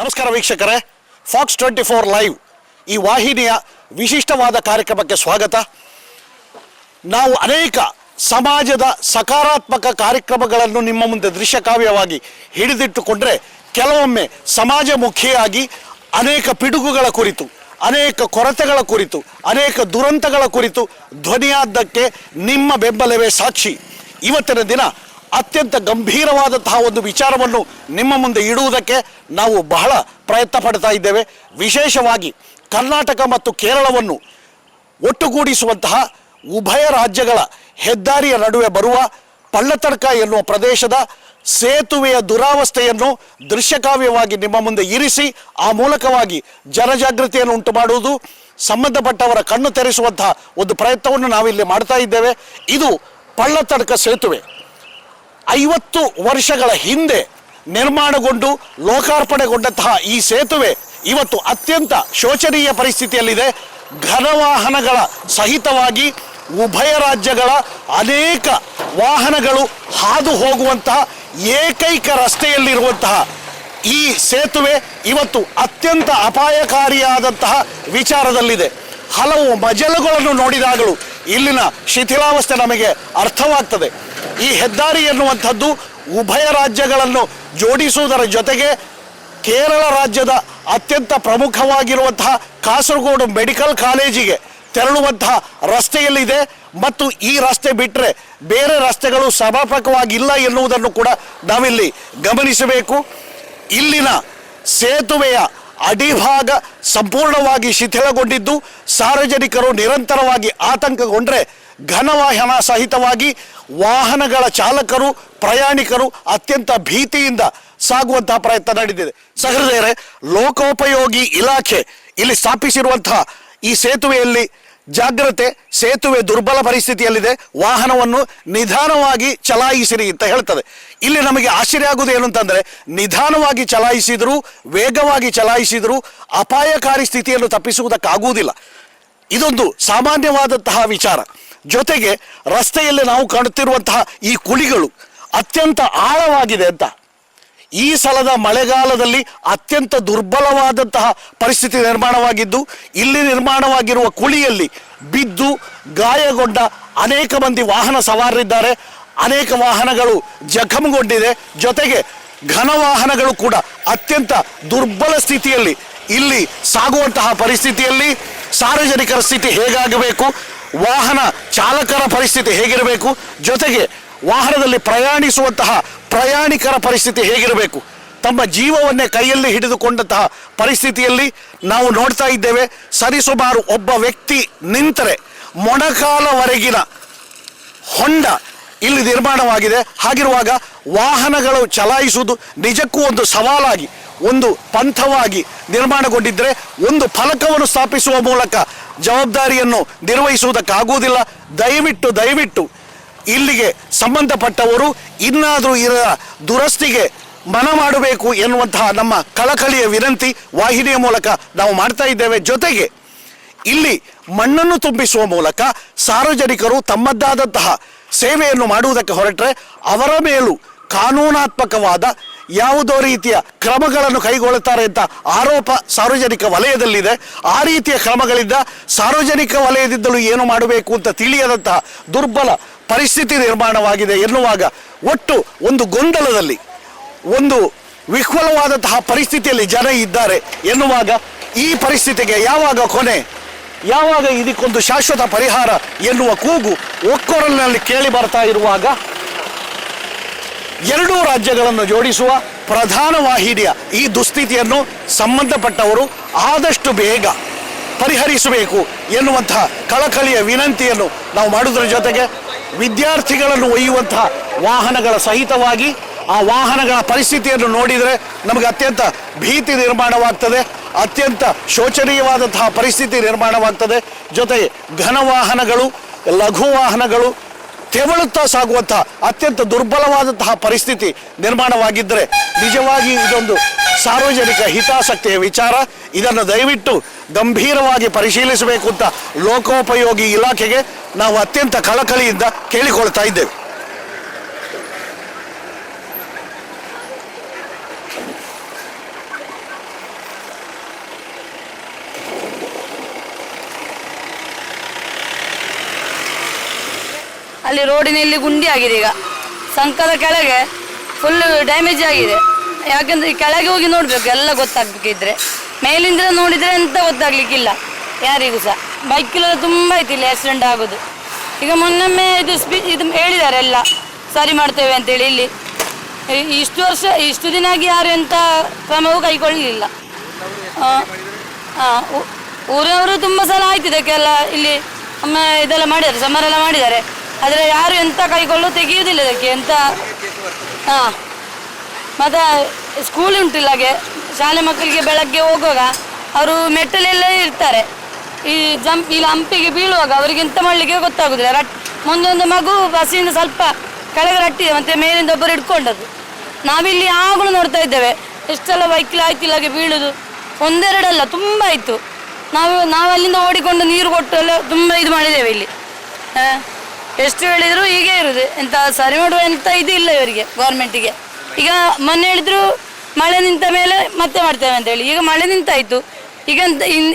ನಮಸ್ಕಾರ ವೀಕ್ಷಕರೇ. Fox twenty four live ಈ ವಾಹಿನಿಯ ವಿಶಿಷ್ಟವಾದ ಕಾರ್ಯಕ್ರಮಕ್ಕೆ ಸ್ವಾಗತ. ನಾವು ಅನೇಕ ಸಮಾಜದ ಸಕಾರಾತ್ಮಕ ಕಾರ್ಯಕ್ರಮಗಳನ್ನು ನಿಮ್ಮ ಮುಂದೆ ದೃಶ್ಯಕಾವ್ಯವಾಗಿ ಹಿಡಿದಿಟ್ಟುಕೊಂಡ್ರೆ ಕೆಲವೊಮ್ಮೆ ಸಮಾಜಮುಖಿಯಾಗಿ ಅನೇಕ ಪಿಡುಗುಗಳ ಕುರಿತು, ಅನೇಕ ಕೊರತೆಗಳ ಕುರಿತು, ಅನೇಕ ದುರಂತಗಳ ಕುರಿತು ಧ್ವನಿಯಾದ್ದಕ್ಕೆ ನಿಮ್ಮ ಬೆಂಬಲವೇ ಸಾಕ್ಷಿ. ಇವತ್ತಿನ ದಿನ ಅತ್ಯಂತ ಗಂಭೀರವಾದಂತಹ ಒಂದು ವಿಚಾರವನ್ನು ನಿಮ್ಮ ಮುಂದೆ ಇಡುವುದಕ್ಕೆ ನಾವು ಬಹಳ ಪ್ರಯತ್ನ ಪಡ್ತಾ ಇದ್ದೇವೆ. ವಿಶೇಷವಾಗಿ ಕರ್ನಾಟಕ ಮತ್ತು ಕೇರಳವನ್ನು ಒಟ್ಟುಗೂಡಿಸುವಂತಹ ಉಭಯ ರಾಜ್ಯಗಳ ಹೆದ್ದಾರಿಯ ನಡುವೆ ಬರುವ ಪಳ್ಳತಡ್ಕ ಎನ್ನುವ ಪ್ರದೇಶದ ಸೇತುವೆಯ ದುರಾವಸ್ಥೆಯನ್ನು ದೃಶ್ಯಕಾವ್ಯವಾಗಿ ನಿಮ್ಮ ಮುಂದೆ ಇರಿಸಿ, ಆ ಮೂಲಕವಾಗಿ ಜನಜಾಗೃತಿಯನ್ನು ಉಂಟು ಮಾಡುವುದು ಸಂಬಂಧಪಟ್ಟವರ ಕಣ್ಣು ತೆರೆಸುವಂತಹ ಒಂದು ಪ್ರಯತ್ನವನ್ನು ನಾವಿಲ್ಲಿ ಮಾಡ್ತಾ ಇದ್ದೇವೆ. ಇದು ಪಳ್ಳತಡ್ಕ ಸೇತುವೆ. ಐವತ್ತು ವರ್ಷಗಳ ಹಿಂದೆ ನಿರ್ಮಾಣಗೊಂಡು ಲೋಕಾರ್ಪಣೆಗೊಂಡಂತಹ ಈ ಸೇತುವೆ ಇವತ್ತು ಅತ್ಯಂತ ಶೋಚನೀಯ ಪರಿಸ್ಥಿತಿಯಲ್ಲಿದೆ. ಘನವಾಹನಗಳ ಸಹಿತವಾಗಿ ಉಭಯ ರಾಜ್ಯಗಳ ಅನೇಕ ವಾಹನಗಳು ಹಾದು ಹೋಗುವಂತಹ ಏಕೈಕ ರಸ್ತೆಯಲ್ಲಿರುವಂತಹ ಈ ಸೇತುವೆ ಇವತ್ತು ಅತ್ಯಂತ ಅಪಾಯಕಾರಿಯಾದಂತಹ ವಿಚಾರದಲ್ಲಿದೆ. ಹಲವು ಮಜಲುಗಳನ್ನು ನೋಡಿದಾಗಲೂ ಇಲ್ಲಿನ ಶಿಥಿಲಾವಸ್ಥೆ ನಮಗೆ ಅರ್ಥವಾಗ್ತದೆ. ಈ ಹೆದ್ದಾರಿ ಎನ್ನುವಂಥದ್ದು ಉಭಯ ರಾಜ್ಯಗಳನ್ನು ಜೋಡಿಸುವುದರ ಜೊತೆಗೆ ಕೇರಳ ರಾಜ್ಯದ ಅತ್ಯಂತ ಪ್ರಮುಖವಾಗಿರುವಂತಹ ಕಾಸರಗೋಡು ಮೆಡಿಕಲ್ ಕಾಲೇಜಿಗೆ ತೆರಳುವಂತಹ ರಸ್ತೆಯಲ್ಲಿದೆ. ಮತ್ತು ಈ ರಸ್ತೆ ಬಿಟ್ಟರೆ ಬೇರೆ ರಸ್ತೆಗಳು ಸಮರ್ಪಕವಾಗಿಲ್ಲ ಎನ್ನುವುದನ್ನು ಕೂಡ ನಾವಿಲ್ಲಿ ಗಮನಿಸಬೇಕು. ಇಲ್ಲಿನ ಸೇತುವೆಯ ಅಡಿಭಾಗ ಸಂಪೂರ್ಣವಾಗಿ ಶಿಥಿಲಗೊಂಡಿದ್ದು ಸಾರ್ವಜನಿಕರು ನಿರಂತರವಾಗಿ ಆತಂಕಗೊಂಡರೆ ಘನವಾಹನ ಸಹಿತವಾಗಿ ವಾಹನಗಳ ಚಾಲಕರು, ಪ್ರಯಾಣಿಕರು ಅತ್ಯಂತ ಭೀತಿಯಿಂದ ಸಾಗುವಂತಹ ಪ್ರಯತ್ನ ನಡೆದಿದೆ. ಸಹೃದಯರೇ, ಲೋಕೋಪಯೋಗಿ ಇಲಾಖೆ ಇಲ್ಲಿ ಸ್ಥಾಪಿಸಿರುವಂತಹ ಈ ಸೇತುವೆಯಲ್ಲಿ ಜಾಗ್ರತೆ, ಸೇತುವೆ ದುರ್ಬಲ ಪರಿಸ್ಥಿತಿಯಲ್ಲಿದೆ, ವಾಹನವನ್ನು ನಿಧಾನವಾಗಿ ಚಲಾಯಿಸಿರಿ ಅಂತ ಹೇಳ್ತದೆ. ಇಲ್ಲಿ ನಮಗೆ ಆಶ್ಚರ್ಯ ಆಗುವುದು ಏನು ಅಂತಂದ್ರೆ, ನಿಧಾನವಾಗಿ ಚಲಾಯಿಸಿದರೂ, ವೇಗವಾಗಿ ಚಲಾಯಿಸಿದರೂ ಅಪಾಯಕಾರಿ ಸ್ಥಿತಿಯನ್ನು ತಪ್ಪಿಸುವುದಕ್ಕಾಗುವುದಿಲ್ಲ. ಇದೊಂದು ಸಾಮಾನ್ಯವಾದಂತಹ ವಿಚಾರ. ಜೊತೆಗೆ ರಸ್ತೆಯಲ್ಲಿ ನಾವು ಕಾಣುತ್ತಿರುವಂತಹ ಈ ಕುಳಿಗಳು ಅತ್ಯಂತ ಆಳವಾಗಿದೆ ಅಂತ. ಈ ಸಲದ ಮಳೆಗಾಲದಲ್ಲಿ ಅತ್ಯಂತ ದುರ್ಬಲವಾದಂತಹ ಪರಿಸ್ಥಿತಿ ನಿರ್ಮಾಣವಾಗಿದ್ದು, ಇಲ್ಲಿ ನಿರ್ಮಾಣವಾಗಿರುವ ಕುಳಿಯಲ್ಲಿ ಬಿದ್ದು ಗಾಯಗೊಂಡ ಅನೇಕ ಮಂದಿ ವಾಹನ ಸವಾರರಿದ್ದಾರೆ. ಅನೇಕ ವಾಹನಗಳು ಜಖಂಗೊಂಡಿದೆ. ಜೊತೆಗೆ ಘನ ವಾಹನಗಳು ಕೂಡ ಅತ್ಯಂತ ದುರ್ಬಲ ಸ್ಥಿತಿಯಲ್ಲಿ ಇಲ್ಲಿ ಸಾಗುವಂತಹ ಪರಿಸ್ಥಿತಿಯಲ್ಲಿ ಸಾರ್ವಜನಿಕರ ಸ್ಥಿತಿ ಹೇಗಾಗಬೇಕು? ವಾಹನ ಚಾಲಕರ ಪರಿಸ್ಥಿತಿ ಹೇಗಿರಬೇಕು? ಜೊತೆಗೆ ವಾಹನದಲ್ಲಿ ಪ್ರಯಾಣಿಸುವಂತಹ ಪ್ರಯಾಣಿಕರ ಪರಿಸ್ಥಿತಿ ಹೇಗಿರಬೇಕು? ತಮ್ಮ ಜೀವವನ್ನೇ ಕೈಯಲ್ಲಿ ಹಿಡಿದುಕೊಂಡಂತಹ ಪರಿಸ್ಥಿತಿಯಲ್ಲಿ ನಾವು ನೋಡ್ತಾ ಇದ್ದೇವೆ, ಸರಿಸುಮಾರು ಒಬ್ಬ ವ್ಯಕ್ತಿ ನಿಂತರೆ ಮೊಣಕಾಲವರೆಗಿನ ಹೊಂಡ ಇಲ್ಲಿ ನಿರ್ಮಾಣವಾಗಿದೆ. ಹಾಗಿರುವಾಗ ವಾಹನಗಳು ಚಲಾಯಿಸುವುದು ನಿಜಕ್ಕೂ ಒಂದು ಸವಾಲಾಗಿ, ಒಂದು ಪಂಥವಾಗಿ ನಿರ್ಮಾಣಗೊಂಡಿದ್ದರೆ ಒಂದು ಫಲಕವನ್ನು ಸ್ಥಾಪಿಸುವ ಮೂಲಕ ಜವಾಬ್ದಾರಿಯನ್ನು ನಿರ್ವಹಿಸುವುದಕ್ಕಾಗುವುದಿಲ್ಲ. ದಯವಿಟ್ಟು ದಯವಿಟ್ಟು ಇಲ್ಲಿಗೆ ಸಂಬಂಧಪಟ್ಟವರು ಇನ್ನಾದರೂ ಇರ ದುರಸ್ತಿಗೆ ಮನ ಮಾಡಬೇಕು ಎನ್ನುವಂತಹ ನಮ್ಮ ಕಳಕಳಿಯ ವಿನಂತಿ ವಾಹಿನಿಯ ಮೂಲಕ ನಾವು ಮಾಡ್ತಾ ಇದ್ದೇವೆ. ಜೊತೆಗೆ ಇಲ್ಲಿ ಮಣ್ಣನ್ನು ತುಂಬಿಸುವ ಮೂಲಕ ಸಾರ್ವಜನಿಕರು ತಮ್ಮದ್ದಾದಂತಹ ಸೇವೆಯನ್ನು ಮಾಡುವುದಕ್ಕೆ ಹೊರಟ್ರೆ ಅವರ ಮೇಲೂ ಕಾನೂನಾತ್ಮಕವಾದ ಯಾವುದೋ ರೀತಿಯ ಕ್ರಮಗಳನ್ನು ಕೈಗೊಳ್ಳುತ್ತಾರೆ ಅಂತ ಆರೋಪ ಸಾರ್ವಜನಿಕ ವಲಯದಲ್ಲಿದೆ. ಆ ರೀತಿಯ ಕ್ರಮಗಳಿಂದ ಸಾರ್ವಜನಿಕ ವಲಯದಿಂದಲೂ ಏನು ಮಾಡಬೇಕು ಅಂತ ತಿಳಿಯದಂತಹ ದುರ್ಬಲ ಪರಿಸ್ಥಿತಿ ನಿರ್ಮಾಣವಾಗಿದೆ ಎನ್ನುವಾಗ ಒಟ್ಟು ಒಂದು ಗೊಂದಲದಲ್ಲಿ, ಒಂದು ವಿಫಲವಾದಂತಹ ಪರಿಸ್ಥಿತಿಯಲ್ಲಿ ಜನ ಇದ್ದಾರೆ ಎನ್ನುವಾಗ ಈ ಪರಿಸ್ಥಿತಿಗೆ ಯಾವಾಗ ಕೊನೆ, ಯಾವಾಗ ಇದಕ್ಕೊಂದು ಶಾಶ್ವತ ಪರಿಹಾರ ಎನ್ನುವ ಕೂಗು ಒಕ್ಕೊರಲಿನಲ್ಲಿ ಕೇಳಿ ಬರ್ತಾ ಇರುವಾಗ ಎರಡೂ ರಾಜ್ಯಗಳನ್ನು ಜೋಡಿಸುವ ಪ್ರಧಾನ ವಾಹಿನಿಯ ಈ ದುಸ್ಥಿತಿಯನ್ನು ಸಂಬಂಧಪಟ್ಟವರು ಆದಷ್ಟು ಬೇಗ ಪರಿಹರಿಸಬೇಕು ಎನ್ನುವಂತಹ ಕಳಕಳಿಯ ವಿನಂತಿಯನ್ನು ನಾವು ಮಾಡುವುದರ ಜೊತೆಗೆ ವಿದ್ಯಾರ್ಥಿಗಳನ್ನು ಒಯ್ಯುವಂತಹ ವಾಹನಗಳ ಸಹಿತವಾಗಿ ಆ ವಾಹನಗಳ ಪರಿಸ್ಥಿತಿಯನ್ನು ನೋಡಿದರೆ ನಮಗೆ ಅತ್ಯಂತ ಭೀತಿ ನಿರ್ಮಾಣವಾಗ್ತದೆ, ಅತ್ಯಂತ ಶೋಚನೀಯವಾದಂತಹ ಪರಿಸ್ಥಿತಿ ನಿರ್ಮಾಣವಾಗ್ತದೆ. ಜೊತೆಗೆ ಘನ ವಾಹನಗಳು ಲಘು ವಾಹನಗಳು ತೆವಳುತ್ತಾ ಸಾಗುವಂತಹ ಅತ್ಯಂತ ದುರ್ಬಲವಾದಂತಹ ಪರಿಸ್ಥಿತಿ ನಿರ್ಮಾಣವಾಗಿದ್ದರೆ ನಿಜವಾಗಿ ಇದೊಂದು ಸಾರ್ವಜನಿಕ ಹಿತಾಸಕ್ತಿಯ ವಿಚಾರ. ಇದನ್ನು ದಯವಿಟ್ಟು ಗಂಭೀರವಾಗಿ ಪರಿಶೀಲಿಸಬೇಕು ಅಂತ ಲೋಕೋಪಯೋಗಿ ಇಲಾಖೆಗೆ ನಾವು ಅತ್ಯಂತ ಕಳಕಳಿಯಿಂದ ಕೇಳಿಕೊಳ್ತಾ ಇದ್ದೇವೆ. ಅಲ್ಲಿ ರೋಡಿನಲ್ಲಿ ಗುಂಡಿ ಆಗಿದೆ ಈಗ. ಸಂಕದ ಕೆಳಗೆ ಫುಲ್ ಡ್ಯಾಮೇಜ್ ಆಗಿದೆ. ಯಾಕಂದ್ರೆ ಕೆಳಗೆ ಹೋಗಿ ನೋಡಬೇಕು, ಎಲ್ಲ ಗೊತ್ತಾಗ್ಬೇಕಿದ್ರೆ. ಮೇಲಿಂದ ನೋಡಿದರೆ ಎಂತ ಗೊತ್ತಾಗ್ಲಿಕ್ಕಿಲ್ಲ. ಯಾರಿಗೂ ಸಹ. ಬೈಕಲ್ಲೆಲ್ಲ ತುಂಬ ಆಯ್ತು ಇಲ್ಲಿ ಆಕ್ಸಿಡೆಂಟ್ ಆಗೋದು. ಈಗ ಮೊನ್ನೊಮ್ಮೆ ಇದು ಸ್ಪೀ ಇದು ಹೇಳಿದ್ದಾರೆ ಎಲ್ಲ. ಸರಿ ಮಾಡ್ತೇವೆ ಅಂತೇಳಿ ಇಲ್ಲಿ. ಇಷ್ಟು ವರ್ಷ, ಇಷ್ಟು ದಿನ ಆಗಿ ಯಾರು ಎಂಥ ಕ್ರಮವೂ ಕೈಗೊಳ್ಳಲಿಲ್ಲ. ಊರವರು ತುಂಬ ಸಲ ಆಯ್ತು ಇದಕ್ಕೆಲ್ಲ ಇಲ್ಲಿ. ಇದೆಲ್ಲ ಮಾಡಿದ್ದಾರೆ ಸಮರೆಲ್ಲ ಮಾಡಿದ್ದಾರೆ ಆದರೆ ಯಾರು ಎಂತ ಕೈಗೊಳ್ಳು ತೆಗೆಯುವುದಿಲ್ಲ ಇದಕ್ಕೆ ಎಂತ? ಹಾಂ. ಮತ್ತು ಸ್ಕೂಲ್ ಉಂಟಿಲ್ಲ ಹಾಗೆ ಶಾಲೆ ಮಕ್ಕಳಿಗೆ ಬೆಳಗ್ಗೆ ಹೋಗುವಾಗ ಅವರು ಮೆಟ್ಟಲೆಲ್ಲ ಇರ್ತಾರೆ. ಈ ಜಂಪ್ ಇಲ್ಲಿ ಹಂಪಿಗೆ ಬೀಳುವಾಗ ಅವರಿಗೆ ಎಂತ ಮಾಡಲಿಕ್ಕೆ ಗೊತ್ತಾಗುದಿಲ್ಲ. ರಟ್ ಮುಂದೊಂದು ಮಗು ಬಸ್ಸಿಂದ ಸ್ವಲ್ಪ ಕೆಳಗೆ ರಟ್ಟಿದೆ ಮತ್ತೆ ಮೇಲಿಂದ ಒಬ್ಬರು ಇಟ್ಕೊಂಡದ್ದು ನಾವಿಲ್ಲಿ ಆಗಲೂ ನೋಡ್ತಾ ಇದ್ದೇವೆ ಎಷ್ಟೆಲ್ಲ ವೈಕಲ್ ಆಯ್ತಿಲ್ಲ ಹಾಗೆ ಬೀಳುದು. ಒಂದೆರಡಲ್ಲ ತುಂಬ ಆಯಿತು. ನಾವು ನಾವಲ್ಲಿಂದ ಓಡಿಕೊಂಡು ನೀರು ಕೊಟ್ಟು ಎಲ್ಲ ತುಂಬ ಇದು ಮಾಡಿದ್ದೇವೆ ಇಲ್ಲಿ. ಆ, ಎಷ್ಟು ಹೇಳಿದ್ರು ಹೀಗೆ ಇರುದು ಎಂತ ಸರಿ ಮಾಡುವ ಎಂತ ಇದು ಇಲ್ಲ ಇವರಿಗೆ ಗೌರ್ಮೆಂಟಿಗೆ ಈಗ ಮೊನ್ನೆ ಹೇಳಿದ್ರು ಮಳೆ ನಿಂತ ಮೇಲೆ ಮತ್ತೆ ಮಾಡ್ತೇವೆ ಅಂತ ಹೇಳಿ. ಈಗ ಮಳೆ ನಿಂತಾಯ್ತು ಈಗ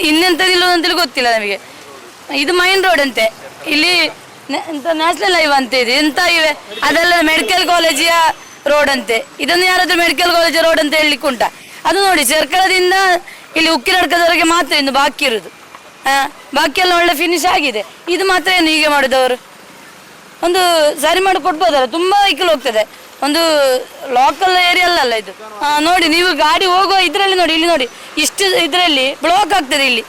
ಇನ್ನೆಂತದಿಲ್ಲ ಅಂತೇಳಿ ಗೊತ್ತಿಲ್ಲ ನಮಗೆ. ಇದು ಮೈನ್ ರೋಡ್ ಅಂತೆ. ಇಲ್ಲಿ ಎಂತ ನ್ಯಾಷನಲ್ ಲೈವ್ ಅಂತ ಇದೆ. ಎಂತ ಇವೆ? ಅದೆಲ್ಲ ಮೆಡಿಕಲ್ ಕಾಲೇಜಿಯ ರೋಡ್ ಅಂತೆ. ಇದನ್ನು ಯಾರಾದ್ರೂ ಮೆಡಿಕಲ್ ಕಾಲೇಜ್ ರೋಡ್ ಅಂತ ಹೇಳಲಿಕ್ಕೆ ಅದು ನೋಡಿ, ಸರ್ಕಾರದಿಂದ ಇಲ್ಲಿ ಉಕ್ಕಿರಡ್ಕದವರೆಗೆ ಮಾತ್ರ ಇನ್ನು ಬಾಕಿ ಇರುದು ಬಾಕಿ ಎಲ್ಲ ಒಳ್ಳೆ ಫಿನಿಶ್ ಆಗಿದೆ. ಇದು ಮಾತ್ರ ಏನು ಹೀಗೆ ಮಾಡಿದವರು? ಒಂದು ಸರಿ ಮಾಡಿ ಕೊಡ್ಬೋದಲ್ಲ ತುಂಬಾ ವೆಹಿಕಲ್ ಹೋಗ್ತದೆ. ಒಂದು ಲೋಕಲ್ ಏರಿಯಾ ಅಲ್ಲ ಇದು. ನೋಡಿ, ನೀವು ಗಾಡಿ ಹೋಗುವ ಇದರಲ್ಲಿ ನೋಡಿ, ಇಲ್ಲಿ ನೋಡಿ, ಇಷ್ಟು ಇದರಲ್ಲಿ ಬ್ಲಾಕ್ ಆಗ್ತದೆ ಇಲ್ಲಿ.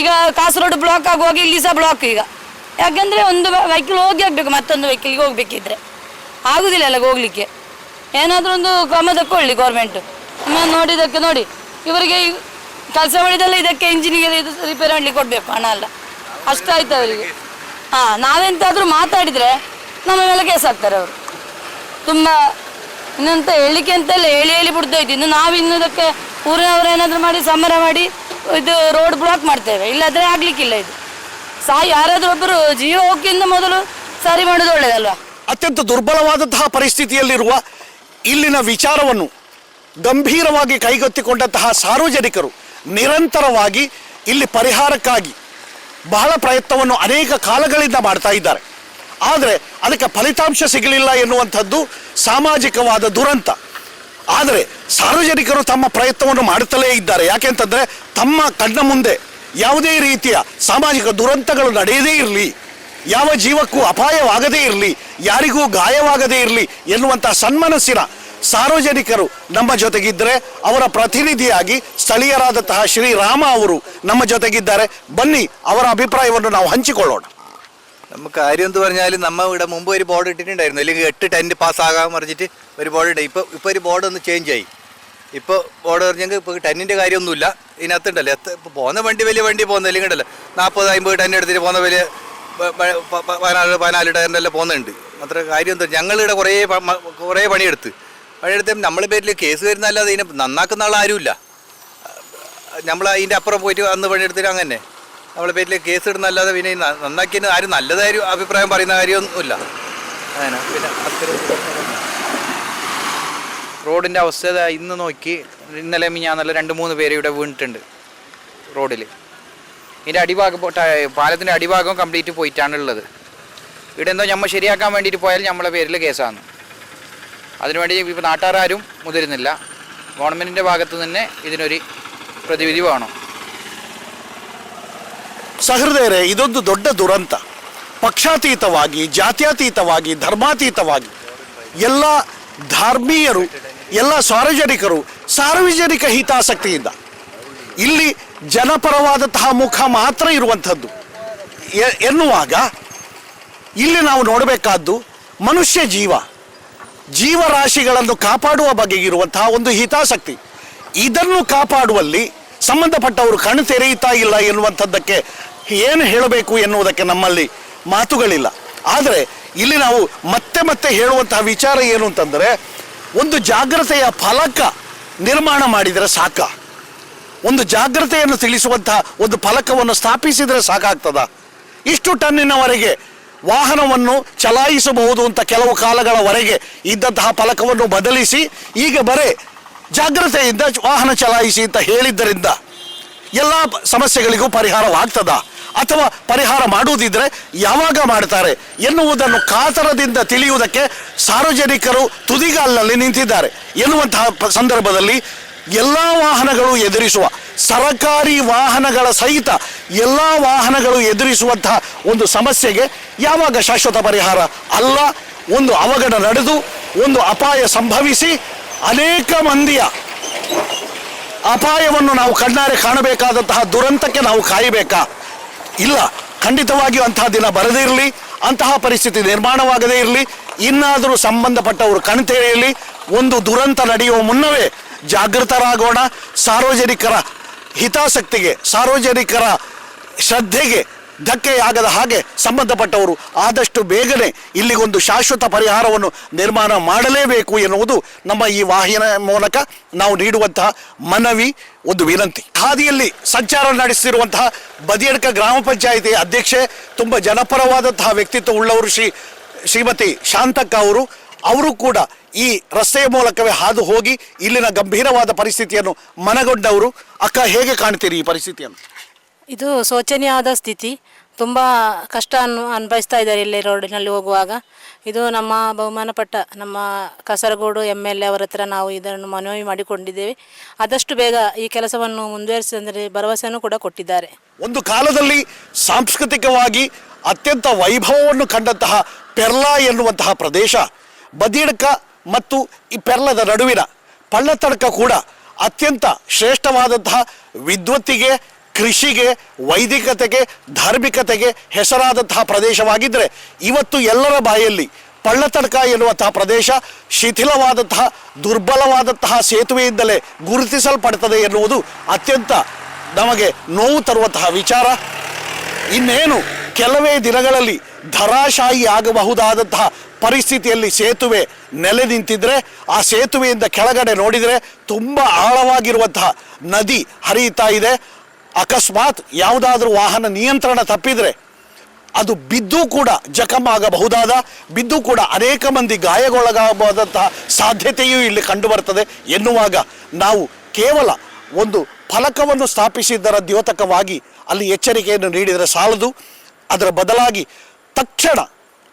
ಈಗ ಕಾಸರಗೋಡು ಬ್ಲಾಕ್ ಆಗುವಾಗ ಇಲ್ಲಿ ಸಹ ಬ್ಲಾಕ್ ಈಗ. ಯಾಕಂದ್ರೆ ಒಂದು ವೆಹಿಕಲ್ ಹೋಗಿ ಆಗ್ಬೇಕು ಮತ್ತೊಂದು ವೆಹಿಕಲ್ಗೆ ಹೋಗ್ಬೇಕಿದ್ರೆ. ಆಗುದಿಲ್ಲ ಅಲ್ಲ ಹೋಗ್ಲಿಕ್ಕೆ. ಏನಾದ್ರೂ ಒಂದು ಕ್ರಮ ತಕ್ಕೊಳ್ಳಿ ಗೌರ್ಮೆಂಟ್ ನೋಡಿದಕ್ಕೆ ನೋಡಿ, ಇವರಿಗೆ ಕೆಲಸ ಮಾಡಿದಲ್ಲ ಇದಕ್ಕೆ ಇಂಜಿನಿಗೆ ಇದು ರಿಪೇರಿ ಮಾಡ್ಲಿಕ್ಕೆ ಕೊಡ್ಬೇಕು, ಹಣ ಎಲ್ಲ ಅಷ್ಟಾಯ್ತು ಅವರಿಗೆ. ಹಾ, ನಾವೆಂತಾದ್ರೂ ಮಾತಾಡಿದ್ರೆ ನಮ್ಮ ಮೇಲೆ ಕೇಸ್ ಹಾಕ್ತಾರೆ ಅವರು. ತುಂಬ ಇನ್ನಂತ ಹೇಳಿಕೆ ಅಂತ ಇಲ್ಲ ಹೇಳಿ ಹೇಳಿ ಬಿಡ್ತೋಯ್ತು ಇನ್ನು ನಾವು ಇನ್ನು ಊರಿನವ್ರು ಊರಿನವರು ಏನಾದರೂ ಮಾಡಿ ಸಮರ ಮಾಡಿ ಇದು ರೋಡ್ ಬ್ಲಾಕ್ ಮಾಡ್ತೇವೆ. ಇಲ್ಲಾದ್ರೆ ಆಗ್ಲಿಕ್ಕಿಲ್ಲ ಇದು. ಸಾ, ಯಾರಾದರೂ ಒಬ್ಬರು ಜಿಯೋ ಹೋಗಿಂದ ಮೊದಲು ಸರಿ ಮಾಡೋದು ಒಳ್ಳೇದಲ್ವಾ? ಅತ್ಯಂತ ದುರ್ಬಲವಾದಂತಹ ಪರಿಸ್ಥಿತಿಯಲ್ಲಿರುವ ಇಲ್ಲಿನ ವಿಚಾರವನ್ನು ಗಂಭೀರವಾಗಿ ಕೈಗೆತ್ತಿಕೊಂಡಂತಹ ಸಾರ್ವಜನಿಕರು ನಿರಂತರವಾಗಿ ಇಲ್ಲಿ ಪರಿಹಾರಕ್ಕಾಗಿ ಬಹಳ ಪ್ರಯತ್ನವನ್ನು ಅನೇಕ ಕಾಲಗಳಿಂದ ಮಾಡ್ತಾ ಇದ್ದಾರೆ. ಆದರೆ ಅದಕ್ಕೆ ಫಲಿತಾಂಶ ಸಿಗಲಿಲ್ಲ ಎನ್ನುವಂಥದ್ದು ಸಾಮಾಜಿಕವಾದ ದುರಂತ. ಆದರೆ ಸಾರ್ವಜನಿಕರು ತಮ್ಮ ಪ್ರಯತ್ನವನ್ನು ಮಾಡುತ್ತಲೇ ಇದ್ದಾರೆ. ಯಾಕೆಂತಂದ್ರೆ ತಮ್ಮ ಕಣ್ಣ ಮುಂದೆ ಯಾವುದೇ ರೀತಿಯ ಸಾಮಾಜಿಕ ದುರಂತಗಳು ನಡೆಯದೇ ಇರಲಿ, ಯಾವ ಜೀವಕ್ಕೂ ಅಪಾಯವಾಗದೇ ಇರಲಿ, ಯಾರಿಗೂ ಗಾಯವಾಗದೇ ಇರಲಿ ಎನ್ನುವಂಥ ಸನ್ಮನಸ್ಸಿನ ಸಾರ್ವಜನಿಕರು ನಮ್ಮ ಜೊತೆಗಿದ್ದರೆ ಅವರ ಪ್ರತಿನಿಧಿಯಾಗಿ ಸ್ಥಳೀಯರಾದಂತಹ ಶ್ರೀರಾಮ ಅವರು ನಮ್ಮ ಜೊತೆಗಿದ್ದಾರೆ. ಬನ್ನಿ ಅವರ അഭിപ്രായವನ್ನು ನಾವು ಹಂಚಿಕೊಳ್ಳೋಣ. നമുക്ക് കാര്യം എന്ന് പറഞ്ഞാൽ നമ്മൾ ഇവിടെ മുമ്പ് ഒരു ബോർഡ് ഇട്ടിട്ടുണ്ടായിരുന്നു. അല്ലെങ്കിൽ എട്ട് ടെന്റ് പാസ്സാകാൻ പറഞ്ഞിട്ട് ഒരു ബോർഡ് ഇട്ട്. ഇപ്പോൾ ഇപ്പോൾ ഒരു ബോർഡ് ഒന്ന് ചേഞ്ച് ആയി. ഇപ്പോൾ ബോർഡ് പറഞ്ഞെങ്കിൽ ഇപ്പോൾ ടെന്നിന്റെ കാര്യമൊന്നുമില്ല. ഇതിനകത്തുണ്ടല്ലോ. എത്ര ഇപ്പോൾ പോകുന്ന വണ്ടി വലിയ വണ്ടി പോകുന്ന അല്ലെങ്കിൽ ഉണ്ടല്ലോ. നാൽപ്പത് അമ്പത് ടെൻ എടുത്തിട്ട് പോകുന്ന വലിയ പതിനാല് പതിനാല് ടെന്നെല്ലാം പോകുന്നുണ്ട്. അത്ര കാര്യം എന്താ ഞങ്ങളിവിടെ കുറേ കുറേ പണിയെടുത്ത്. പണിയെടുത്ത് നമ്മളെ പേരിൽ കേസ് വരുന്നല്ലാതെ ഇതിനെ നന്നാക്കുന്ന ആളാരുമില്ല നമ്മൾ അതിന്റെ അപ്പുറം പോയിട്ട് അന്ന് പണിയെടുത്തിട്ട് അങ്ങനെ. നമ്മളെ പേരിൽ കേസ് ഇടുന്നല്ലാതെ പിന്നെ നന്നാക്കിയതിന് ആരും നല്ലതായി അഭിപ്രായം പറയുന്ന കാര്യമൊന്നുമില്ല. അങ്ങനെ. പിന്നെ റോഡിന്റെ അവസ്ഥ ഇന്ന് നോക്കി. ഇന്നലെ മിഞ്ഞാന്നല്ല രണ്ട് മൂന്ന് പേര് ഇവിടെ വീണിട്ടുണ്ട് റോഡിൽ ഇതിന്റെ അടിഭാഗം പാലത്തിന്റെ അടിഭാഗം കംപ്ലീറ്റ് പോയിട്ടാണ് ഉള്ളത്. ഇവിടെ എന്തോ നമ്മൾ ശരിയാക്കാൻ വേണ്ടിയിട്ട് പോയാൽ നമ്മളെ പേരിൽ കേസാണ് അതിനുവേണ്ടി ഇപ്പോൾ നാട്ടുകാരും മുതിരുന്നില്ല ഗവൺമെൻറ്റിൻ്റെ ഭാഗത്ത് നിന്ന് ഇതിനൊരു പ്രതിവിധി വേണം ಸಹೃದಯರೇ ಇದೊಂದು ದೊಡ್ಡ ದುರಂತ ಪಕ್ಷಾತೀತವಾಗಿ ಜಾತ್ಯತೀತವಾಗಿ ಧರ್ಮಾತೀತವಾಗಿ ಎಲ್ಲ ಧಾರ್ಮೀಯರು ಎಲ್ಲ ಸಾರ್ವಜನಿಕರು ಸಾರ್ವಜನಿಕ ಹಿತಾಸಕ್ತಿಯಿಂದ ಇಲ್ಲಿ ಜನಪರವಾದಂತಹ ಮುಖ ಮಾತ್ರ ಇರುವಂಥದ್ದು ಎ- ಎನ್ನುವಾಗ ಇಲ್ಲಿ ನಾವು ನೋಡಬೇಕಾದ್ದು ಮನುಷ್ಯ ಜೀವ ಜೀವರಾಶಿಗಳನ್ನು ಕಾಪಾಡುವ ಬಗೆಗಿರುವಂತಹ ಒಂದು ಹಿತಾಸಕ್ತಿ. ಇದನ್ನು ಕಾಪಾಡುವಲ್ಲಿ ಸಂಬಂಧಪಟ್ಟವರು ಕಣ್ಣು ತೆರೆಯುತ್ತಾ ಇಲ್ಲ ಎನ್ನುವಂಥದ್ದಕ್ಕೆ ಏನು ಹೇಳಬೇಕು ಎನ್ನುವುದಕ್ಕೆ ನಮ್ಮಲ್ಲಿ ಮಾತುಗಳಿಲ್ಲ. ಆದರೆ ಇಲ್ಲಿ ನಾವು ಮತ್ತೆ ಮತ್ತೆ ಹೇಳುವಂತಹ ವಿಚಾರ ಏನು ಅಂತಂದರೆ, ಒಂದು ಜಾಗ್ರತೆಯ ಫಲಕ ನಿರ್ಮಾಣ ಮಾಡಿದರೆ ಸಾಕ. ಒಂದು ಜಾಗ್ರತೆಯನ್ನು ತಿಳಿಸುವಂತಹ ಒಂದು ಫಲಕವನ್ನು ಸ್ಥಾಪಿಸಿದರೆ ಸಾಕಾಗ್ತದ. ಇಷ್ಟು ಟನ್ನಿನವರೆಗೆ ವಾಹನವನ್ನು ಚಲಾಯಿಸಬಹುದು ಅಂತ ಕೆಲವು ಕಾಲಗಳವರೆಗೆ ಇದ್ದಂತಹ ಫಲಕವನ್ನು ಬದಲಿಸಿ, ಈಗ ಬರೇ ಜಾಗ್ರತೆಯಿಂದ ವಾಹನ ಚಲಾಯಿಸಿ ಅಂತ ಹೇಳಿದ್ದರಿಂದ ಎಲ್ಲ ಸಮಸ್ಯೆಗಳಿಗೂ ಪರಿಹಾರವಾಗ್ತದ ಅಥವಾ ಪರಿಹಾರ ಮಾಡುವುದಿದ್ರೆ ಯಾವಾಗ ಮಾಡ್ತಾರೆ ಎನ್ನುವುದನ್ನು ಕಾತರದಿಂದ ತಿಳಿಯುವುದಕ್ಕೆ ಸಾರ್ವಜನಿಕರು ತುದಿಗಾಲಿನಲ್ಲಿ ನಿಂತಿದ್ದಾರೆ ಎನ್ನುವಂತಹ ಸಂದರ್ಭದಲ್ಲಿ ಎಲ್ಲ ವಾಹನಗಳು ಎದುರಿಸುವ ಸರಕಾರಿ ವಾಹನಗಳ ಸಹಿತ ಎಲ್ಲ ವಾಹನಗಳು ಎದುರಿಸುವಂತಹ ಒಂದು ಸಮಸ್ಯೆಗೆ ಯಾವಾಗ ಶಾಶ್ವತ ಪರಿಹಾರ? ಅಲ್ಲ, ಒಂದು ಅವಘಡ ನಡೆದು ಒಂದು ಅಪಾಯ ಸಂಭವಿಸಿ ಅನೇಕ ಮಂದಿಯ ಅಪಾಯವನ್ನು ನಾವು ಕಣ್ಣಾರೆ ಕಾಣಬೇಕಾದಂತಹ ದುರಂತಕ್ಕೆ ನಾವು ಕಾಯಬೇಕಾ? ಇಲ್ಲ, ಖಂಡಿತವಾಗಿಯೂ ಅಂತಹ ದಿನ ಬರದೇ ಇರಲಿ, ಅಂತಹ ಪರಿಸ್ಥಿತಿ ನಿರ್ಮಾಣವಾಗದೇ ಇರಲಿ, ಇನ್ನಾದರೂ ಸಂಬಂಧಪಟ್ಟವರು ಕಣ್ತೆರೆಯಲಿ ಒಂದು ದುರಂತ ನಡೆಯುವ ಮುನ್ನವೇ ಜಾಗೃತರಾಗೋಣ, ಸಾರ್ವಜನಿಕರ ಹಿತಾಸಕ್ತಿಗೆ, ಸಾರ್ವಜನಿಕರ ಶ್ರದ್ಧೆಗೆ ಧಕ್ಕೆಯಾಗದ ಹಾಗೆ ಸಂಬಂಧಪಟ್ಟವರು ಆದಷ್ಟು ಬೇಗನೆ ಇಲ್ಲಿಗೊಂದು ಶಾಶ್ವತ ಪರಿಹಾರವನ್ನು ನಿರ್ಮಾಣ ಮಾಡಲೇಬೇಕು ಎನ್ನುವುದು ನಮ್ಮ ಈ ವಾಹಿನ ಮೂಲಕ ನಾವು ನೀಡುವಂತಹ ಮನವಿ, ಒಂದು ವಿನಂತಿ. ಹಾದಿಯಲ್ಲಿ ಸಂಚಾರ ನಡೆಸಿರುವಂತಹ ಬದಿಯಡ್ಕ ಗ್ರಾಮ ಪಂಚಾಯಿತಿ ಅಧ್ಯಕ್ಷೆ, ತುಂಬ ಜನಪರವಾದಂತಹ ವ್ಯಕ್ತಿತ್ವ ಉಳ್ಳವರು ಶ್ರೀ ಶ್ರೀಮತಿ ಶಾಂತಕ್ಕ ಅವರು. ಅವರು ಕೂಡ ಈ ರಸ್ತೆಯ ಮೂಲಕವೇ ಹಾದು ಹೋಗಿ ಇಲ್ಲಿನ ಗಂಭೀರವಾದ ಪರಿಸ್ಥಿತಿಯನ್ನು ಮನಗೊಂಡವರು. ಅಕ್ಕ ಹೇಗೆ ಕಾಣ್ತೀರಿ ಈ ಪರಿಸ್ಥಿತಿಯನ್ನು? ಇದು ಶೋಚನೀಯವಾದ ಸ್ಥಿತಿ. ತುಂಬ ಕಷ್ಟ ಅನ್ನು ಅನುಭವಿಸ್ತಾ ಇದ್ದಾರೆ ಇಲ್ಲಿ ರೋಡಿನಲ್ಲಿ ಹೋಗುವಾಗ. ಇದು ನಮ್ಮ ಬಹುಮಾನಪಟ್ಟ ನಮ್ಮ ಕಾಸರಗೋಡು ಎಂ ಎಲ್ ಎ ಅವರ ಹತ್ರ ನಾವು ಇದನ್ನು ಮನವಿ ಮಾಡಿಕೊಂಡಿದ್ದೇವೆ. ಆದಷ್ಟು ಬೇಗ ಈ ಕೆಲಸವನ್ನು ಮುಂದುವರಿಸಿದರೆ ಭರವಸೆಯನ್ನು ಕೂಡ ಕೊಟ್ಟಿದ್ದಾರೆ. ಒಂದು ಕಾಲದಲ್ಲಿ ಸಾಂಸ್ಕೃತಿಕವಾಗಿ ಅತ್ಯಂತ ವೈಭವವನ್ನು ಕಂಡಂತಹ ಪೆರ್ಲಾ ಎನ್ನುವಂತಹ ಪ್ರದೇಶ. ಬದಿಯಡ್ಕ ಮತ್ತು ಈ ಪೆರ್ಲದ ನಡುವಿನ ಪಳ್ಳತಡ್ಕ ಕೂಡ ಅತ್ಯಂತ ಶ್ರೇಷ್ಠವಾದಂತಹ ವಿದ್ವತ್ತಿಗೆ, ಕೃಷಿಗೆ, ವೈದಿಕತೆಗೆ, ಧಾರ್ಮಿಕತೆಗೆ ಹೆಸರಾದಂತಹ ಪ್ರದೇಶವಾಗಿದ್ದರೆ ಇವತ್ತು ಎಲ್ಲರ ಬಾಯಲ್ಲಿ ಪಳ್ಳತಡ್ಕ ಎನ್ನುವಂತಹ ಪ್ರದೇಶ ಶಿಥಿಲವಾದಂತಹ, ದುರ್ಬಲವಾದಂತಹ ಸೇತುವೆಯಿಂದಲೇ ಗುರುತಿಸಲ್ಪಡ್ತದೆ ಎನ್ನುವುದು ಅತ್ಯಂತ ನಮಗೆ ನೋವು ತರುವಂತಹ ವಿಚಾರ. ಇನ್ನೇನು ಕೆಲವೇ ದಿನಗಳಲ್ಲಿ ಧರಾಶಾಯಿ ಆಗಬಹುದಾದಂತಹ ಪರಿಸ್ಥಿತಿಯಲ್ಲಿ ಸೇತುವೆ ನೆಲೆ ನಿಂತಿದ್ರೆ, ಆ ಸೇತುವೆಯಿಂದ ಕೆಳಗಡೆ ನೋಡಿದರೆ ತುಂಬ ಆಳವಾಗಿರುವಂತಹ ನದಿ ಹರಿಯುತ್ತಾ ಇದೆ. ಅಕಸ್ಮಾತ್ ಯಾವುದಾದ್ರೂ ವಾಹನ ನಿಯಂತ್ರಣ ತಪ್ಪಿದರೆ ಅದು ಬಿದ್ದು ಕೂಡ ಜಖಮ್ ಆಗಬಹುದಾದ, ಬಿದ್ದು ಕೂಡ ಅನೇಕ ಮಂದಿ ಗಾಯಗೊಳಗಾಗಬಹುದಂತಹ ಸಾಧ್ಯತೆಯೂ ಇಲ್ಲಿ ಕಂಡುಬರ್ತದೆ ಎನ್ನುವಾಗ ನಾವು ಕೇವಲ ಒಂದು ಫಲಕವನ್ನು ಸ್ಥಾಪಿಸಿದ್ದರ ದ್ಯೋತಕವಾಗಿ ಅಲ್ಲಿ ಎಚ್ಚರಿಕೆಯನ್ನು ನೀಡಿದರೆ ಸಾಲದು. ಅದರ ಬದಲಾಗಿ ತಕ್ಷಣ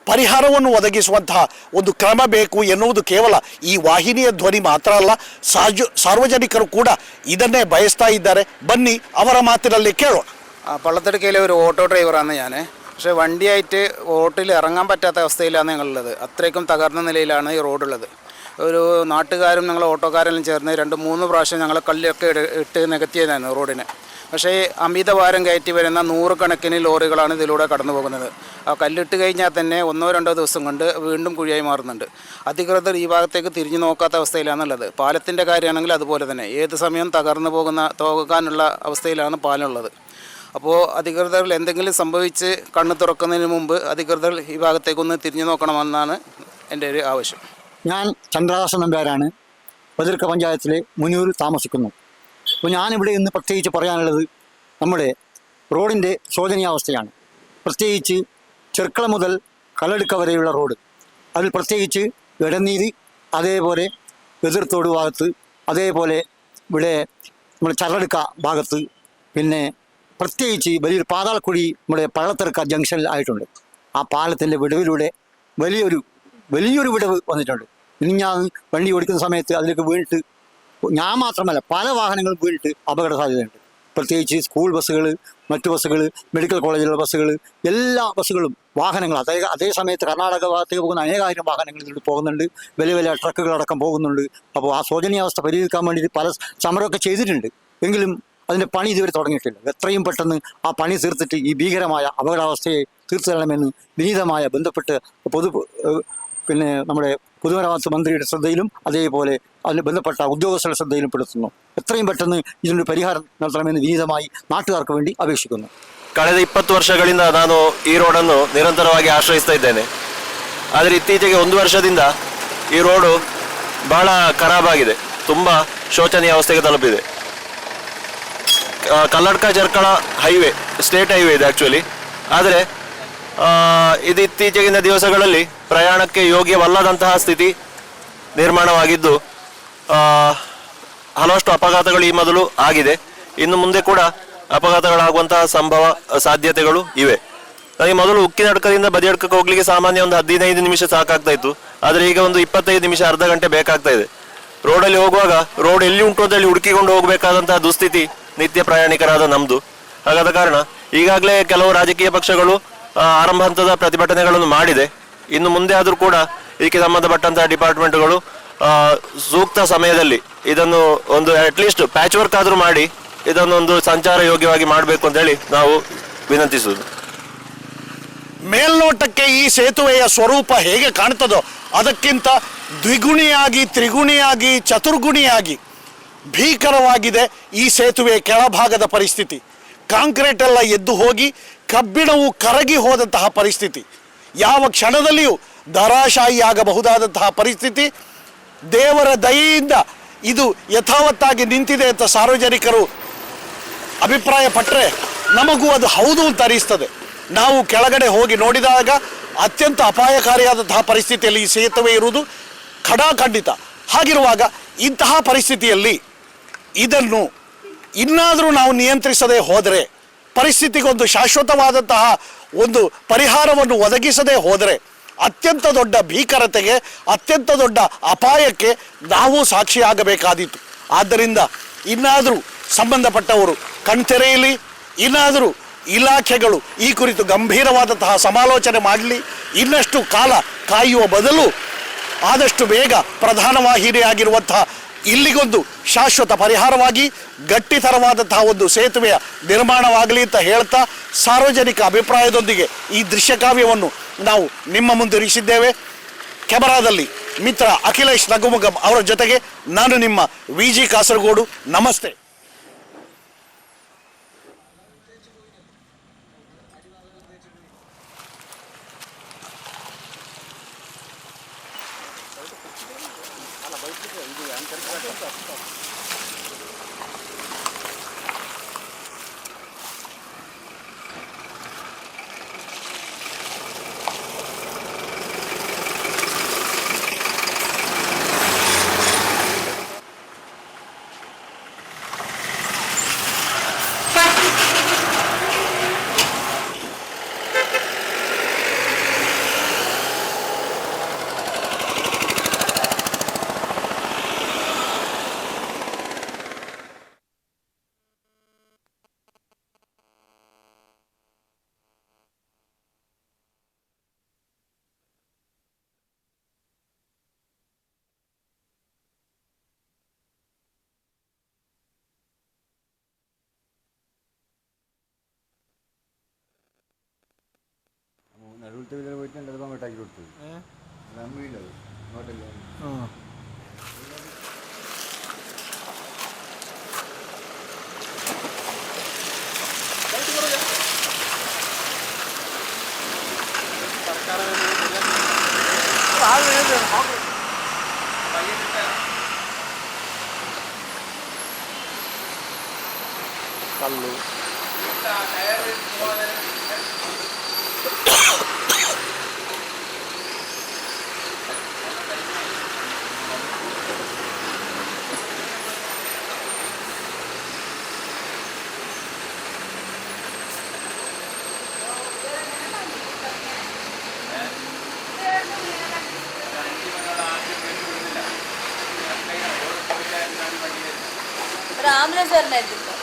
ಪರಿಹಾರವನ್ನು ಒದಗಿಸುವಂತಹ ಒಂದು ಕ್ರಮ ಬೇಕು ಎನ್ನುವುದು ಕೇವಲ ಈ ವಾಹಿನಿಯ ಧ್ವನಿ ಮಾತ್ರ ಅಲ್ಲ ಸಾರ್ಜು ಸಾರ್ವಜನಿಕರು ಕೂಡ ಇದನ್ನೇ ಬಯಸ್ತಾ ಇದ್ದಾರೆ. ಬನ್ನಿ, ಅವರ ಮಾತಿನಲ್ಲಿ ಕೇಳೋಣ. പള്ളത്തെടുക്കയിലെ ഒരു ഓട്ടോ ഡ്രൈവറാണ് ഞാൻ പക്ഷേ, വണ്ടിയായിട്ട് ഓട്ടോയിൽ ഇറങ്ങാൻ പറ്റാത്ത അവസ്ഥയിലാണ് ഞങ്ങളുള്ളത്. അത്രയ്ക്കും തകർന്ന നിലയിലാണ് ഈ റോഡുള്ളത്. ഒരു നാട്ടുകാരും ഞങ്ങൾ ഓട്ടോക്കാരെല്ലാം ചേർന്ന് രണ്ട് മൂന്ന് പ്രാവശ്യം ഞങ്ങൾ കല്ലൊക്കെ ഇട്ട് നികത്തിയതായിരുന്നു റോഡിനെ. പക്ഷേ അമിത അമിതഭാരം കയറ്റി വരുന്ന നൂറുകണക്കിന് ലോറികളാണ് ഇതിലൂടെ കടന്നു പോകുന്നത്. ആ കല്ലിട്ട് കഴിഞ്ഞാൽ തന്നെ ഒന്നോ രണ്ടോ ദിവസം കൊണ്ട് വീണ്ടും കുഴിയായി മാറുന്നുണ്ട്. അധികൃതർ ഈ ഭാഗത്തേക്ക് തിരിഞ്ഞു നോക്കാത്ത അവസ്ഥയിലാണുള്ളത്. പാലത്തിന്റെ കാര്യമാണെങ്കിൽ അതുപോലെ തന്നെ. ഏത് സമയം തകർന്നു പോകുന്ന തോകാനുള്ള അവസ്ഥയിലാണ് പാലമുള്ളത് അപ്പോൾ അധികൃതർ എന്തെങ്കിലും സംഭവിച്ച് കണ്ണ് തുറക്കുന്നതിന് മുമ്പ് അധികൃതർ ഈ ഭാഗത്തേക്കൊന്ന് തിരിഞ്ഞു നോക്കണമെന്നാണ് എന്റെ ഒരു ആവശ്യം. ഞാൻ ചന്ദ്രദാസൻ നമ്പ്യാരാണ് ബദിർക്ക പഞ്ചായത്തിലെ മുനൂരിൽ താമസിക്കുന്നു. അപ്പോൾ ഞാനിവിടെ ഇന്ന് പ്രത്യേകിച്ച് പറയാനുള്ളത് നമ്മുടെ റോഡിന്റെ ശോചനീയാവസ്ഥയാണ്. പ്രത്യേകിച്ച് ചെർക്കള മുതൽ കലടുക്ക വരെയുള്ള റോഡ്. അതിൽ പ്രത്യേകിച്ച് ഇടനീതി അതേപോലെ എതിർത്തോട് ഭാഗത്ത് അതേപോലെ ഇവിടെ നമ്മുടെ ചരടുക്ക ഭാഗത്ത് പിന്നെ പ്രത്യേകിച്ച് വലിയൊരു പാതാളക്കുഴി നമ്മുടെ പള്ളത്തിറക്ക ജംഗ്ഷനിൽ ആയിട്ടുണ്ട്. ആ പാലത്തിന്റെ വിടവിലൂടെ വലിയൊരു വലിയൊരു വിടവ് വന്നിട്ടുണ്ട്. ഇനി ഞാൻ വണ്ടി ഓടിക്കുന്ന സമയത്ത് അതിലേക്ക് വീണിട്ട് ഞാൻ മാത്രമല്ല പല വാഹനങ്ങളും വീണിട്ട് അപകട സാധ്യതയുണ്ട് പ്രത്യേകിച്ച് സ്കൂൾ ബസ്സുകൾ മറ്റു ബസ്സുകൾ മെഡിക്കൽ കോളേജിലുള്ള ബസ്സുകൾ എല്ലാ ബസ്സുകളും വാഹനങ്ങൾ അതേ അതേ സമയത്ത് കർണാടക ഭാഗത്തേക്ക് പോകുന്ന അനേകായിരം വാഹനങ്ങൾ ഇതിൽ പോകുന്നുണ്ട്. വലിയ വലിയ ട്രക്കുകളടക്കം പോകുന്നുണ്ട്. അപ്പോൾ ആ ശോചനീയാവസ്ഥ പരിഹരിക്കാൻ വേണ്ടിയിട്ട് പല സമരമൊക്കെ ചെയ്തിട്ടുണ്ട്. എങ്കിലും അതിന്റെ പണി ഇതുവരെ തുടങ്ങിയിട്ടില്ല. എത്രയും പെട്ടെന്ന് ആ പണി തീർത്തിട്ട് ഈ ഭീകരമായ അപകടാവസ്ഥയെ തീർത്തു തരണമെന്ന് വിനീതമായ ബന്ധപ്പെട്ട് പൊതു പിന്നെ നമ്മുടെ പൊതുമരാമത്ത് മന്ത്രിയുടെ ശ്രദ്ധയിലും അതേപോലെ അതിന് ബന്ധപ്പെട്ട ഉദ്യോഗസ്ഥരുടെ ശ്രദ്ധയിലും പെടുത്തുന്നു. എത്രയും പെട്ടെന്ന് ഇതിനൊരു പരിഹാരം നടത്തണമെന്ന് വിനീതമായി നാട്ടുകാർക്ക് വേണ്ടി ಅಪೇಕ್ಷಿಸುತ್ತೇನೆ ಕಳೆದ ಇಪ್ಪತ್ತು ವರ್ಷಗಳಿಂದ ನಾನು ಈ ರೋಡನ್ನು ನಿರಂತರವಾಗಿ ಆಶ್ರಯಿಸ್ತಾ ಇದ್ದೇನೆ ಆದರೆ ಇತ್ತೀಚೆಗೆ ಒಂದು ವರ್ಷದಿಂದ ಈ ರೋಡು ಬಹಳ ಖರಾಬಾಗಿದೆ ತುಂಬ ಶೋಚನೀಯ ಅವಸ್ಥೆಗೆ ತಲುಪಿದೆ. Kalladka, Jarkala highway state highway ಇದೆ ಆ್ಯಕ್ಚುಲಿ ಆದರೆ ಇದು ಇತ್ತೀಚೆಗಿನ ದಿವಸಗಳಲ್ಲಿ ಪ್ರಯಾಣಕ್ಕೆ ಯೋಗ್ಯವಲ್ಲದಂತಹ ಸ್ಥಿತಿ ನಿರ್ಮಾಣವಾಗಿದ್ದು ಹಲವಷ್ಟು ಅಪಘಾತಗಳು ಈ ಮೊದಲು ಆಗಿದೆ. ಇನ್ನು ಮುಂದೆ ಕೂಡ ಅಪಘಾತಗಳಾಗುವಂತಹ ಸಂಭವ, ಸಾಧ್ಯತೆಗಳು ಇವೆ. ನನಗೆ ಮೊದಲು ಉಕ್ಕಿನಡ್ಕದಿಂದ ಬದಿಯಡ್ಕಕ್ಕೆ ಹೋಗ್ಲಿಕ್ಕೆ ಸಾಮಾನ್ಯ ಒಂದು ಹದಿನೈದು ನಿಮಿಷ ಸಾಕಾಗ್ತಾ ಇತ್ತು. ಆದರೆ ಈಗ ಒಂದು ಇಪ್ಪತ್ತೈದು ನಿಮಿಷ ಅರ್ಧ ಗಂಟೆ ಬೇಕಾಗ್ತಾ ಇದೆ. ರೋಡಲ್ಲಿ ಹೋಗುವಾಗ ರೋಡ್ ಎಲ್ಲಿ ಉಂಟು ಅಂತ ಹೇಳಿ ಹುಡುಕಿಕೊಂಡು ಹೋಗಬೇಕಾದಂತಹ ದುಸ್ಥಿತಿ ನಿತ್ಯ ಪ್ರಯಾಣಿಕರಾದ ನಮ್ದು. ಹಾಗಾದ ಕಾರಣ ಈಗಾಗಲೇ ಕೆಲವು ರಾಜಕೀಯ ಪಕ್ಷಗಳು ಆರಂಭ ಹಂತದ ಪ್ರತಿಭಟನೆಗಳನ್ನು ಮಾಡಿದೆ. ಇನ್ನು ಮುಂದೆ ಆದರೂ ಕೂಡ ಇದಕ್ಕೆ ಸಂಬಂಧಪಟ್ಟಂತಹ ಡಿಪಾರ್ಟ್ಮೆಂಟ್ಗಳು ಸೂಕ್ತ ಸಮಯದಲ್ಲಿ ಇದನ್ನು ಒಂದು ಅಟ್ಲೀಸ್ಟ್ ಪ್ಯಾಚ್ ವರ್ಕ್ ಆದರೂ ಮಾಡಿ ಇದನ್ನೊಂದು ಸಂಚಾರ ಯೋಗ್ಯವಾಗಿ ಮಾಡಬೇಕು ಅಂತ ಹೇಳಿ ನಾವು ವಿನಂತಿಸುವುದು. ಮೇಲ್ನೋಟಕ್ಕೆ ಈ ಸೇತುವೆಯ ಸ್ವರೂಪ ಹೇಗೆ ಕಾಣ್ತದೋ ಅದಕ್ಕಿಂತ ದ್ವಿಗುಣಿಯಾಗಿ, ತ್ರಿಗುಣಿಯಾಗಿ, ಚತುರ್ಗುಣಿಯಾಗಿ ಭೀಕರವಾಗಿದೆ ಈ ಸೇತುವೆಯ ಕೆಳಭಾಗದ ಪರಿಸ್ಥಿತಿ. ಕಾಂಕ್ರೀಟ್ ಎಲ್ಲ ಎದ್ದು ಹೋಗಿ ಕಬ್ಬಿಣವು ಕರಗಿ ಹೋದಂತಹ ಪರಿಸ್ಥಿತಿ. ಯಾವ ಕ್ಷಣದಲ್ಲಿಯೂ ಧರಾಶಾಯಿಯಾಗಬಹುದಾದಂತಹ ಪರಿಸ್ಥಿತಿ. ದೇವರ ದಯೆಯಿಂದ ಇದು ಯಥಾವತ್ತಾಗಿ ನಿಂತಿದೆ ಅಂತ ಸಾರ್ವಜನಿಕರು ಅಭಿಪ್ರಾಯ ಪಟ್ಟರೆ ನಮಗೂ ಅದು ಹೌದು ಅಂತ ಅರಿಸ್ತದೆ ನಾವು ಕೆಳಗಡೆ ಹೋಗಿ ನೋಡಿದಾಗ ಅತ್ಯಂತ ಅಪಾಯಕಾರಿಯಾದಂತಹ ಪರಿಸ್ಥಿತಿಯಲ್ಲಿ ಈ ಸೇತುವೆ ಇರುವುದು ಖಡಾಖಂಡಿತ. ಹಾಗಿರುವಾಗ ಇಂತಹ ಪರಿಸ್ಥಿತಿಯಲ್ಲಿ ಇದನ್ನು ಇನ್ನಾದರೂ ನಾವು ನಿಯಂತ್ರಿಸದೆ ಹೋದರೆ, ಪರಿಸ್ಥಿತಿಗೊಂದು ಶಾಶ್ವತವಾದಂತಹ ಒಂದು ಪರಿಹಾರವನ್ನು ಒದಗಿಸದೆ ಹೋದರೆ, ಅತ್ಯಂತ ದೊಡ್ಡ ಭೀಕರತೆಗೆ, ಅತ್ಯಂತ ದೊಡ್ಡ ಅಪಾಯಕ್ಕೆ ನಾವು ಸಾಕ್ಷಿಯಾಗಬೇಕಾದೀತು. ಆದ್ದರಿಂದ ಇನ್ನಾದರೂ ಸಂಬಂಧಪಟ್ಟವರು ಕಣ್ತೆರೆಯಲಿ, ಇನ್ನಾದರೂ ಇಲಾಖೆಗಳು ಈ ಕುರಿತು ಗಂಭೀರವಾದಂತಹ ಸಮಾಲೋಚನೆ ಮಾಡಲಿ, ಇನ್ನಷ್ಟು ಕಾಲ ಕಾಯುವ ಬದಲು ಆದಷ್ಟು ಬೇಗ ಪ್ರಧಾನ ವಾಹಿನಿಯಾಗಿರುವಂತಹ ಇಲ್ಲಿಗೊಂದು ಶಾಶ್ವತ ಪರಿಹಾರವಾಗಿ ಗಟ್ಟಿತರವಾದಂತಹ ಒಂದು ಸೇತುವೆಯ ನಿರ್ಮಾಣವಾಗಲಿ ಅಂತ ಹೇಳ್ತಾ ಸಾರ್ವಜನಿಕ ಅಭಿಪ್ರಾಯದೊಂದಿಗೆ ಈ ದೃಶ್ಯಕಾವ್ಯವನ್ನು ನಾವು ನಿಮ್ಮ ಮುಂದೆ ಇರಿಸಿದ್ದೇವೆ. ಕೆಮರಾದಲ್ಲಿ ಮಿತ್ರ ಅಖಿಲೇಶ್ ನಗುಮುಗಂ ಅವರ ಜೊತೆಗೆ ನಾನು ನಿಮ್ಮ ವಿ ಜಿ ಕಾಸರಗೋಡು. ನಮಸ್ತೆ. അടുത്ത വീട്ടിൽ പോയിട്ട് എന്റെ അപ്പം അങ്ങോട്ടാക്കി കൊടുത്തത് നമ്മിയില്ല അങ്ങോട്ടല്ല? ആ. പറഞ്ഞിട്ടുണ്ട്.